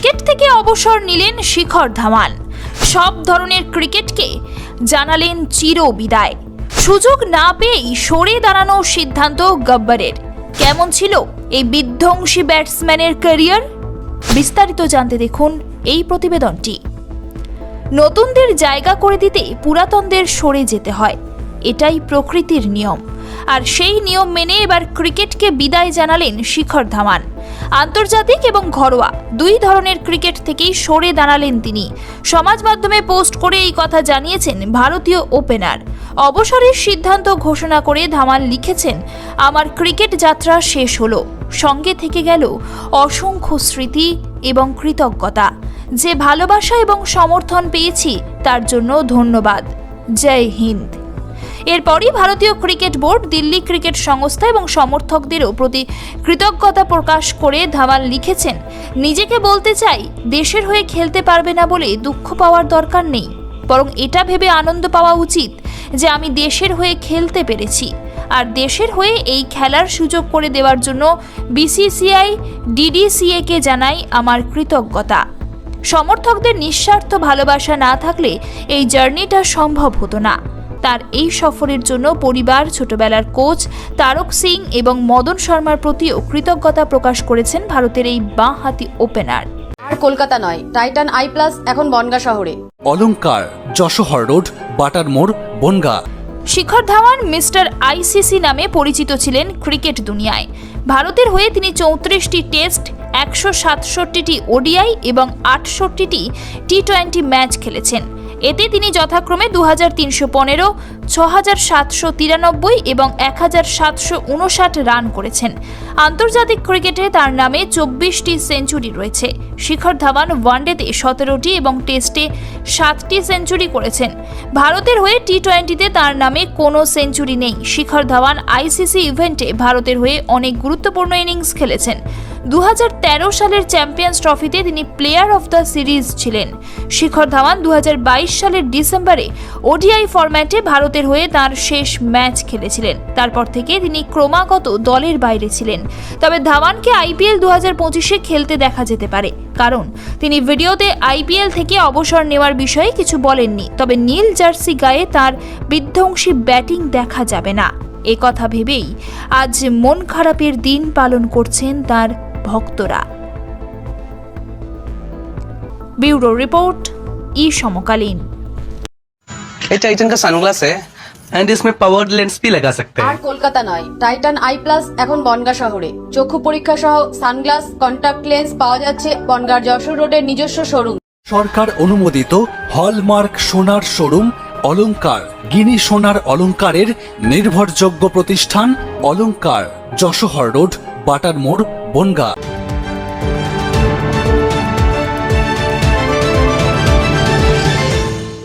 Cricket থেকে অবসর নিলেন শিখর ধাওয়ান। সব ধরনের ক্রিকেটকে জানালেন চির বিদায়। সুযোগ না পেয়েই সরে দাঁড়ানোর সিদ্ধান্ত গব্বরের। কেমন ছিল এই বিধ্বংসী ব্যাটসম্যানের ক্যারিয়ার? বিস্তারিত জানতে দেখুন এই প্রতিবেদনটি। নতুনদের জায়গা করে দিতে পুরাতনদের সরে যেতে হয়। এটাই প্রকৃতির নিয়ম। আর সেই নিয়ম মেনে এবার ক্রিকেটকে বিদায় জানালেন শিখর ধাওয়ান। আন্তর্জাতিক এবং ঘরোয়া দুই ধরনের ক্রিকেট থেকেই সরে দাঁড়ালেন তিনি। সমাজ মাধ্যমে পোস্ট করে এই কথা জানিয়েছেন ভারতীয় ওপেনার। অবসরের সিদ্ধান্ত ঘোষণা করে ধামাল লিখেছেন, আমার ক্রিকেট যাত্রা শেষ হলো। সঙ্গে থেকে গেল অসংখ্য স্মৃতি এবং কৃতজ্ঞতা। যে ভালোবাসা এবং সমর্থন পেয়েছি, তার জন্য ধন্যবাদ। জয় হিন্দ। এরপরই ভারতীয় ক্রিকেট বোর্ড, দিল্লি ক্রিকেট সংস্থা এবং সমর্থকদেরও প্রতি কৃতজ্ঞতা প্রকাশ করে ধাওয়াল লিখেছেন, নিজেকে বলতে চাই, দেশের হয়ে খেলতে পারবে না বলে দুঃখ পাওয়ার দরকার নেই। বরং এটা ভেবে আনন্দ পাওয়া উচিত যে আমি দেশের হয়ে খেলতে পেরেছি। আর দেশের হয়ে এই খেলার সুযোগ করে দেওয়ার জন্য বিসিসিআই ডিডিসিএ কে জানাই আমার কৃতজ্ঞতা। সমর্থকদের নিঃস্বার্থ ভালোবাসা না থাকলে এই জার্নিটা সম্ভব হতো না। তার এই সফরের জন্য পরিবার ছোটবেলার কোচ তারক সিং এবং মদন শর্মার প্রতিও কৃতজ্ঞতা প্রকাশ করেছেন ভারতের এই বাঁ হাতি ওপেনার। আর কলকাতা নয় টাইটান আই প্লাস এখন বনগা শহরে। অলঙ্কার যশোহর রোড বাটার মোড় বনগা। শিখর ধাওয়ান মিস্টার আইসিসি নামে পরিচিত ছিলেন ক্রিকেট দুনিয়ায়। ভারতের হয়ে তিনি চৌত্রিশটি টেস্ট একশো সাতষট্টিটি ওডিআই এবং আটষট্টিটি টি টোয়েন্টি ম্যাচ খেলেছেন। এতে তিনি যথাক্রমে দু হাজার তিনশো পনেরো ছ হাজার সাতশো তিরানব্বই এবং এক হাজার সাতশো উনষাট রান করেছেন। আন্তর্জাতিক ক্রিকেটে তার নামে চব্বিশটি সেঞ্চুরি রয়েছে। শিখর ধাওয়ান ওয়ানডেতে সতেরোটি এবং টেস্টে সাতটি সেঞ্চুরি করেছেন। ভারতের হয়ে টি টোয়েন্টিতে তার নামে কোনো সেঞ্চুরি নেই। শিখর ধাওয়ান আইসিসি ইভেন্টে ভারতের হয়ে অনেক গুরুত্বপূর্ণ ইনিংস খেলেছেন। দু হাজার তেরো সালের চ্যাম্পিয়ন্স ট্রফিতে তিনি প্লেয়ার অফ দ্য সিরিজ ছিলেন। শিখর ধাওয়ান দু হাজার বাইশ সালের ডিসেম্বরে ওডিআই ফরম্যাটে ভারতের হয়ে তার শেষ ম্যাচ খেলেছিলেন। তারপর থেকে তিনি ক্রমাগত দলের বাইরে ছিলেন। তবে ধাওয়ানকে আইপিএল দু হাজার খেলতে দেখা যেতে পারে। কারণ তিনি ভিডিওতে আইপিএল থেকে অবসর নেওয়ার বিষয়ে কিছু বলেননি। তবে নীল জার্সি গায়ে তার বিধ্বংসী ব্যাটিং দেখা যাবে না। কথা ভেবেই আজ মন খারাপের দিন পালন করছেন তার ভক্তরা ব্যুরো রিপোর্ট ই সমকালীন ये टाइटन का सनग्लास है एंड इसमें पावर लेंस भी लगा सकते আর हैं কলকাতা নয় টাইটান আই প্লাস এখন বনগা শহরে চক্ষু পরীক্ষা সহ সানগ্লাস কন্টাক্ট লেন্স পাওয়া যাচ্ছে বনগার যশোর রোডের নিজস্ব শোরুম সরকার অনুমোদিত হলমার্ক সোনার শোরুম অলংকার গিনি সোনার অলংকারের নির্ভরযোগ্য প্রতিষ্ঠান অলংকার যশোহর রোড বাটার মোড় বনগা